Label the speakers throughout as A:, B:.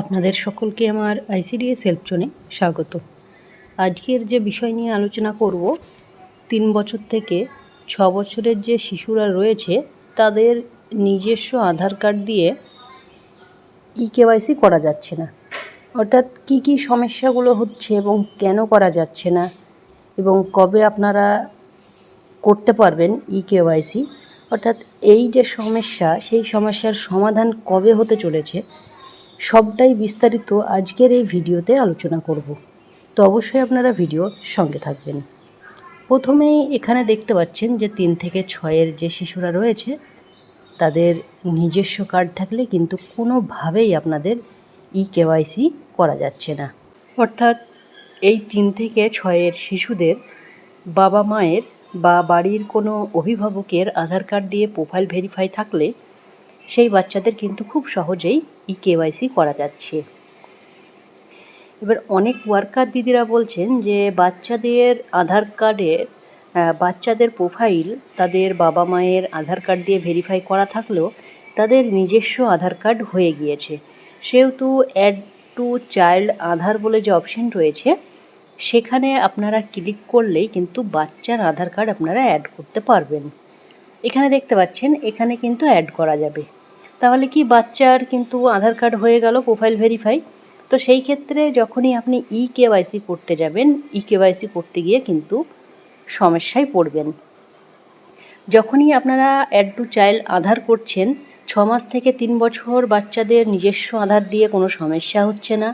A: আপনাদের সকলকে আমার আইসিডিএস হেল্প জোনে স্বাগত। আজকের যে বিষয় নিয়ে আলোচনা করব, তিন বছর থেকে ছ বছরের যে শিশুরা রয়েছে, তাদের নিজস্ব আধার কার্ড দিয়ে ই কেওয়াইসি করা যাচ্ছে না। অর্থাৎ কী কী সমস্যাগুলো হচ্ছে এবং কেন করা যাচ্ছে না, এবং কবে আপনারা করতে পারবেন ই কেওয়াইসি অর্থাৎ এই যে সমস্যা, সেই সমস্যার সমাধান কবে হতে চলেছে? সবটাই বিস্তারিত আজকের এই ভিডিওতে আলোচনা করব। তো অবশ্যই আপনারা ভিডিও সঙ্গে থাকবেন। প্রথমেই এখানে দেখতে পাচ্ছেন যে তিন থেকে ছয়ের যে শিশুরা রয়েছে, তাদের নিজস্ব কার্ড থাকলে কিন্তু কোনোভাবেই আপনাদের ই কেওয়াইসি করা যাচ্ছে না। অর্থাৎ এই তিন থেকে ছয়ের শিশুদের বাবা মায়ের বা বাড়ির কোনো অভিভাবকের আধার কার্ড দিয়ে প্রোফাইল ভেরিফাই থাকলে সেই বাচ্চাদের কিন্তু খুব সহজেই ই কেওয়াইসি করা যাচ্ছে। এবার অনেক ওয়ার্কার দিদিরা বলছেন যে বাচ্চাদের আধার কার্ডের বাচ্চাদের প্রোফাইল তাদের বাবা মায়ের আধার কার্ড দিয়ে ভেরিফাই করা থাকলেও তাদের নিজস্ব আধার কার্ড হয়ে গিয়েছে। সেহেতু অ্যাড টু চাইল্ড আধার বলে যে অপশন রয়েছে, সেখানে আপনারা ক্লিক করলেই কিন্তু বাচ্চার আধার কার্ড আপনারা অ্যাড করতে পারবেন। এখানে দেখতে পাচ্ছেন, এখানে কিন্তু অ্যাড করা যাবে। তাহলে কি বাচ্চার কিন্তু আধার কার্ড হয়ে গেল প্রোফাইল ভেরিফাই তো সেই ক্ষেত্রে যখনই আপনি ই কেওয়াইসি করতে যাবেন ই কেওয়াইসি করতে গিয়ে কিন্তু সমস্যায় পড়বেন। যখনই আপনারা অ্যাড টু চাইল্ড আধার করছেন, ছ মাস থেকে তিন বছর বাচ্চাদের নিজস্ব আধার দিয়ে কোনো সমস্যা হচ্ছে না।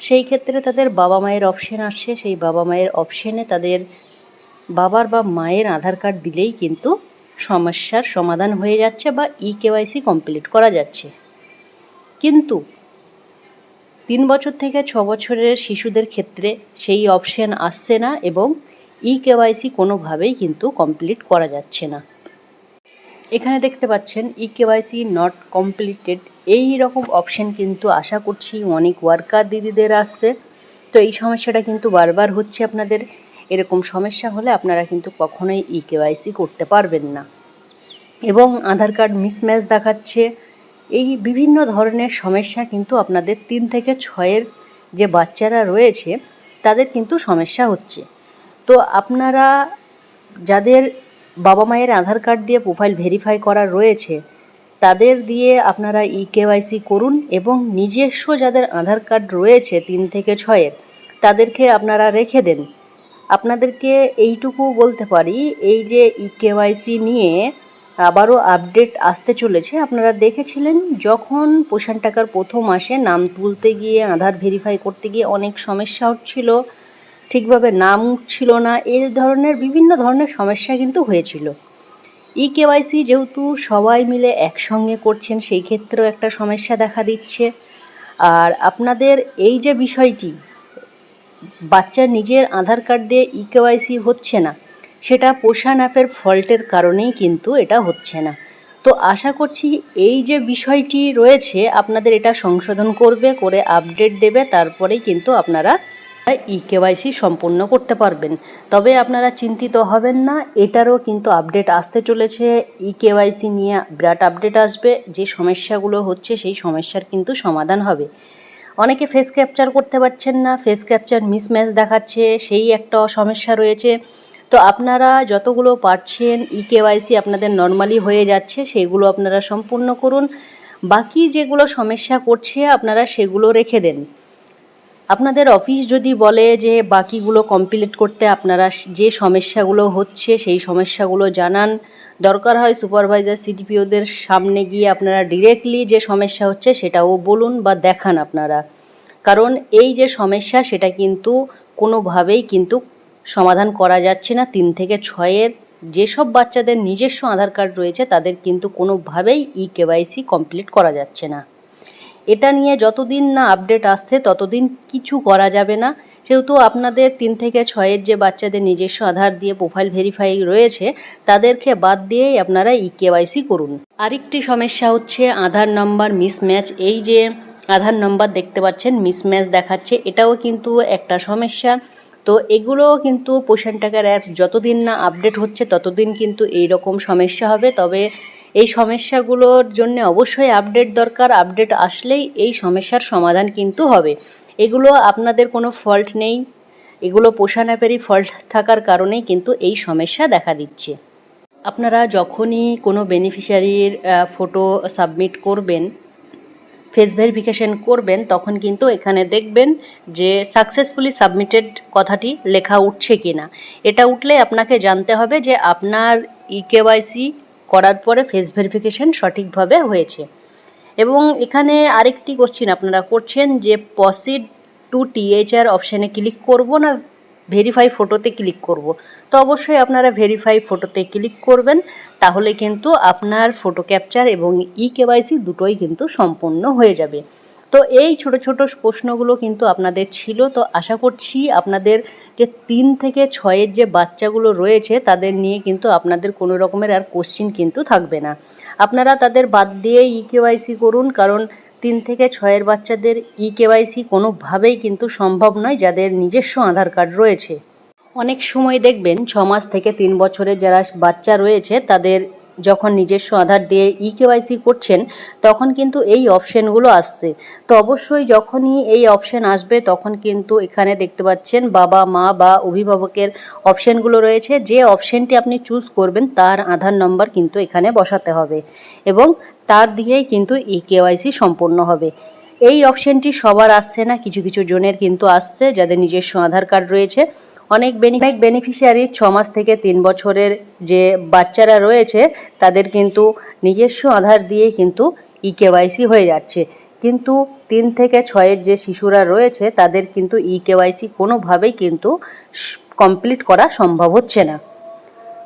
A: সেই ক্ষেত্রে তাদের বাবা মায়ের অপশন আসছে সেই বাবা মায়ের অপশনে তাদের বাবার বা মায়ের আধার কার্ড দিলেই কিন্তু সমস্যার সমাধান হয়ে যাচ্ছে বা ই কেওয়াইসি কমপ্লিট করা যাচ্ছে। কিন্তু তিন বছর থেকে ছ বছরের শিশুদের ক্ষেত্রে সেই অপশন আসছে না এবং ই কেওয়াইসি কোনোভাবেই কিন্তু কমপ্লিট করা যাচ্ছে না। এখানে দেখতে পাচ্ছেন ই কেওয়াইসি নট কমপ্লিটেড এই রকম অপশন কিন্তু আশা করছি অনেক ওয়ার্কার দিদিদের আসছে। তো এই সমস্যাটা কিন্তু বারবার হচ্ছে আপনাদের। এরকম সমস্যা হলে আপনারা কিন্তু কখনোই ই কেওয়াইসি করতে পারবেন না। এবং আধার কার্ড মিসম্যাচ দেখাচ্ছে। এই বিভিন্ন ধরনের সমস্যা কিন্তু আপনাদের তিন থেকে ছয়ের যে বাচ্চারা রয়েছে, তাদের কিন্তু সমস্যা হচ্ছে। তো আপনারা যাদের বাবা মায়ের আধার কার্ড দিয়ে প্রোফাইল ভেরিফাই করা রয়েছে, তাদের দিয়ে আপনারা ই কেওয়াইসি করুন এবং নিজস্ব যাদের আধার কার্ড রয়েছে তিন থেকে ছয়ের, তাদেরকে আপনারা রেখে দেন। আপনাদেরকে এইটুকু বলতে পারি, এই যে ই কেওয়াইসি নিয়ে আবারও আপডেট আসতে চলেছে। আপনারা দেখেছিলেন যখন পোষণ টাকার প্রথম আসে নাম তুলতে গিয়ে, আধার ভেরিফাই করতে গিয়ে অনেক সমস্যা হচ্ছিল, ঠিকভাবে নাম উঠছিল না এই ধরনের বিভিন্ন ধরনের সমস্যা কিন্তু হয়েছিল। ই কেওয়াইসি যেহেতু সবাই মিলে একসঙ্গে করছেন, সেই ক্ষেত্রেও একটা সমস্যা দেখা দিচ্ছে। আর আপনাদের এই যে বিষয়টি বাচ্চার নিজের আধার কার্ড দিয়ে ই কেওয়াইসি হচ্ছে না সেটা অ্যাপের ফল্টের কারণেই কিন্তু এটা হচ্ছে না। তো আশা করছি এই যে বিষয়টি রয়েছে, আপনাদের এটা সংশোধন করবে, করে আপডেট দেবে, তারপরেই কিন্তু আপনারা ই কেওয়াইসি সম্পূর্ণ করতে পারবেন। তবে আপনারা চিন্তিত হবেন না, এটারও কিন্তু আপডেট আসতে চলেছে। ই কেওয়াইসি নিয়ে বিরাট আপডেট আসবে। যে সমস্যাগুলো হচ্ছে, সেই সমস্যার কিন্তু সমাধান হবে। অনেকে ফেস ক্যাপচার করতে পারছেন না ফেস ক্যাপচার মিসম্যাচ দেখাচ্ছে, সেই একটা সমস্যা রয়েছে। তো আপনারা যতগুলো পারছেন ই কেওয়াইসি আপনাদের নর্মালি হয়ে যাচ্ছে, সেগুলো আপনারা সম্পূর্ণ করুন। বাকি যেগুলো সমস্যা করছে, আপনারা সেগুলো রেখে দেন। আপনাদের অফিস যদি বলে যে বাকিগুলো কমপ্লিট করতে আপনারা যে সমস্যাগুলো হচ্ছে, সেই সমস্যাগুলো জানান। দরকার হয় সুপারভাইজার সিডিপিওদের সামনে গিয়ে আপনারা ডিরেক্টলি যে সমস্যা হচ্ছে, সেটাও বলুন বা দেখান আপনারা। কারণ এই যে সমস্যা, সেটা কিন্তু কোনোভাবেই কিন্তু সমাধান করা যাচ্ছে না। তিন থেকে ছয়ের যেসব বাচ্চাদের নিজস্ব আধার কার্ড রয়েছে, তাদের কিন্তু কোনোভাবেই ই কেওয়াইসি কমপ্লিট করা যাচ্ছে না। এটা নিয়ে যতদিন না আপডেট আসছে, ততদিন কিছু করা যাবে না। সেহেতু আপনাদের তিন থেকে ছয়ের যে বাচ্চাদের নিজস্ব আধার দিয়ে প্রোফাইল ভেরিফাই রয়েছে, তাদেরকে বাদ দিয়েই আপনারা ই কেওয়াইসি করুন। আরেকটি সমস্যা হচ্ছে আধার নাম্বার মিসম্যাচ। এই যে আধার নাম্বার দেখতে পাচ্ছেন, মিসম্যাচ দেখাচ্ছে, এটাও কিন্তু একটা সমস্যা। তো এগুলো কিন্তু পোষণ টাকার অ্যাপ যতদিন না আপডেট হচ্ছে, ততদিন কিন্তু এই রকম সমস্যা হবে। তবে এই সমস্যাগুলোর জন্য অবশ্যই আপডেট দরকার। আপডেট আসলেই এই সমস্যার সমাধান কিন্তু হবে। এগুলো আপনাদের কোনো ফল্ট নেই। এগুলো পোষা অ্যাপেরই ফল্ট থাকার কারণেই কিন্তু এই সমস্যা দেখা দিচ্ছে। আপনারা যখনই কোনো বেনিফিশিয়ারির ফটো সাবমিট করবেন ফেস ভেরিফিকেশন করবেন, তখন কিন্তু এখানে দেখবেন যে সাকসেসফুলি সাবমিটেড কথাটি লেখা উঠছে কি না এটা উঠলে আপনাকে জানতে হবে যে আপনার ই কেওয়াইসি করার পরে ফেস ভেরিফিকেশন সঠিকভাবে হয়েছে। এবং এখানে আরেকটি কোশ্চিন আপনারা করছেন যে পসিড টু টিএইচআর অপশানে ক্লিক করব না ভেরিফাই ফটোতে ক্লিক করব। তো অবশ্যই আপনারা ভেরিফাই ফটোতে ক্লিক করবেন, তাহলে কিন্তু আপনার ফটো ক্যাপচার এবং ই কেওয়াইসি দুটোই কিন্তু সম্পূর্ণ হয়ে যাবে। তো এই ছোট ছোট প্রশ্নগুলো কিন্তু আপনাদের ছিল, তো আশা করছি আপনাদের যে তিন থেকে ছয়ের যে বাচ্চাগুলো রয়েছে, তাদের নিয়ে কিন্তু আপনাদের কোনো রকমের আর কোশ্চিন কিন্তু থাকবে না। আপনারা তাদের বাদ দিয়ে ই কেওয়াইসি করুন, কারণ তিন থেকে ছয়ের বাচ্চাদের ই কেওয়াইসি কোনোভাবেই কিন্তু সম্ভব নয়, যাদের নিজস্ব আধার কার্ড রয়েছে। অনেক সময় দেখবেন, ছ মাস থেকে তিন বছরের যারা বাচ্চা রয়েছে, তাদের যখন নিজস্ব আধার দিয়ে ই কেওয়াইসি করছেন, তখন কিন্তু এই অপশানগুলো আসছে। তো অবশ্যই যখনই এই অপশান আসবে, তখন কিন্তু এখানে দেখতে পাচ্ছেন বাবা, মা বা অভিভাবকের অপশানগুলো রয়েছে। যে অপশানটি আপনি চুজ করবেন, তার আধার নম্বর কিন্তু এখানে বসাতে হবে। এবং তার দিয়েই কিন্তু ই কেওয়াইসি সম্পূর্ণ হবে। এই অপশানটি সবার আসছে না, কিছু কিছু জনের কিন্তু আসছে, যাদের নিজস্ব আধার কার্ড রয়েছে। অনেক অনেক বেনিফিশিয়ারি ছ মাস থেকে তিন বছরের যে বাচ্চারা রয়েছে, তাদের কিন্তু নিজস্ব আধার দিয়ে কিন্তু ই কেওয়াইসি হয়ে যাচ্ছে। কিন্তু তিন থেকে ছয়ের যে শিশুরা রয়েছে, তাদের কিন্তু ই কেওয়াইসি কোনোভাবেই কিন্তু কমপ্লিট করা সম্ভব হচ্ছে না।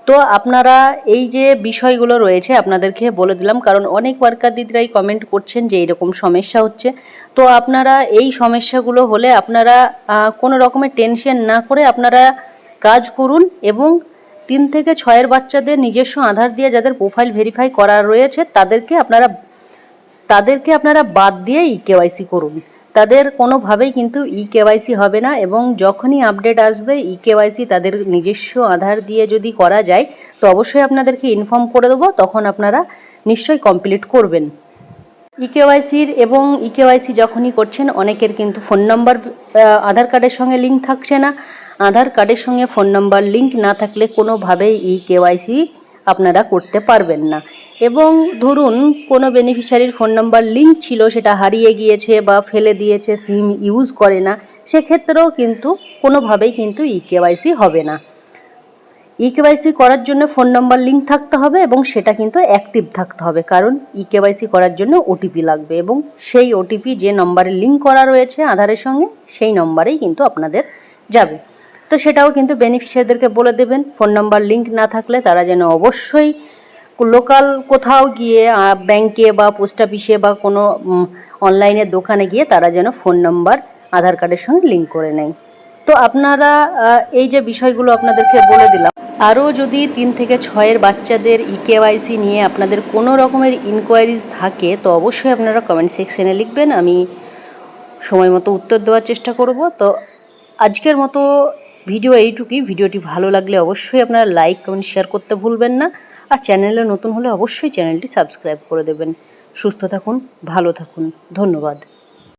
A: তো আপনারা এই যে বিষয়গুলো রয়েছে আপনাদেরকে বলে দিলাম, কারণ অনেক ওয়ার্কার দিদিরাই কমেন্ট করছেন যে এইরকম সমস্যা হচ্ছে। তো আপনারা এই সমস্যাগুলো হলে আপনারা কোনো রকমের টেনশন না করে আপনারা কাজ করুন এবং তিন থেকে ছয়ের বাচ্চাদের নিজস্ব আধার দিয়ে যাদের প্রোফাইল ভেরিফাই করা রয়েছে, তাদেরকে আপনারা তাদেরকে আপনারা বাদ দিয়ে ই কেওয়াইসি করুন। তাদের কোনোভাবেই কিন্তু ই কেওয়াইসি হবে না এবং যখনই আপডেট আসবে ই কেওয়াইসি তাদের নিজস্ব আধার দিয়ে যদি করা যায়, তো অবশ্যই আপনাদেরকে ইনফর্ম করে দেবো, তখন আপনারা নিশ্চয়ই কমপ্লিট করবেন। ই কেওয়াইসির এবং ই কেওয়াইসি যখনই করছেন, অনেকের কিন্তু ফোন নম্বর আধার কার্ডের সঙ্গে লিঙ্ক থাকছে না। আধার কার্ডের সঙ্গে ফোন নম্বর লিঙ্ক না থাকলে কোনোভাবেই ই কেওয়াইসি আপনারা করতে পারবেন না। এবং ধরুন, কোনো বেনিফিশিয়ারির ফোন নাম্বার লিঙ্ক ছিল, সেটা হারিয়ে গিয়েছে বা ফেলে দিয়েছে সিম ইউজ করে না, সেক্ষেত্রেও কিন্তু কোনোভাবেই কিন্তু ই কেওয়াইসি হবে না। ই কেওয়াইসি করার জন্য ফোন নাম্বার লিঙ্ক থাকতে হবে এবং সেটা কিন্তু অ্যাক্টিভ থাকতে হবে, কারণ ই কেওয়াইসি করার জন্য ওটিপি লাগবে এবং সেই ওটিপি যে নম্বরে লিঙ্ক করা রয়েছে আধারের সঙ্গে, সেই নম্বরেই কিন্তু আপনাদের যাবে। তো সেটাও কিন্তু বেনিফিশিয়ারদেরকে বলে দেবেন। ফোন নাম্বার লিঙ্ক না থাকলে তারা যেন অবশ্যই লোকাল কোথাও গিয়ে ব্যাংকে বা পোস্ট অফিসে বা কোনো অনলাইনের দোকানে গিয়ে তারা যেন ফোন নাম্বার আধার কার্ডের সঙ্গে লিঙ্ক করে নেয়। তো আপনারা এই যে বিষয়গুলো আপনাদেরকে বলে দিলাম, আরও যদি তিন থেকে ছয়ের বাচ্চাদের ই কেওয়াইসি নিয়ে আপনাদের কোনো রকমের ইনকোয়ারিজ থাকে, তো অবশ্যই আপনারা কমেন্ট সেকশনে লিখবেন। আমি সময় মতো উত্তর দেওয়ার চেষ্টা করব। তো আজকের মতো ভিডিও এইটুকুই। ভিডিওটি ভালো লাগলে অবশ্যই আপনারা লাইক, কমেন্ট, শেয়ার করতে ভুলবেন না। আর চ্যানেলে নতুন হলে অবশ্যই চ্যানেলটি সাবস্ক্রাইব করে দেবেন। সুস্থ থাকুন, ভালো থাকুন। ধন্যবাদ।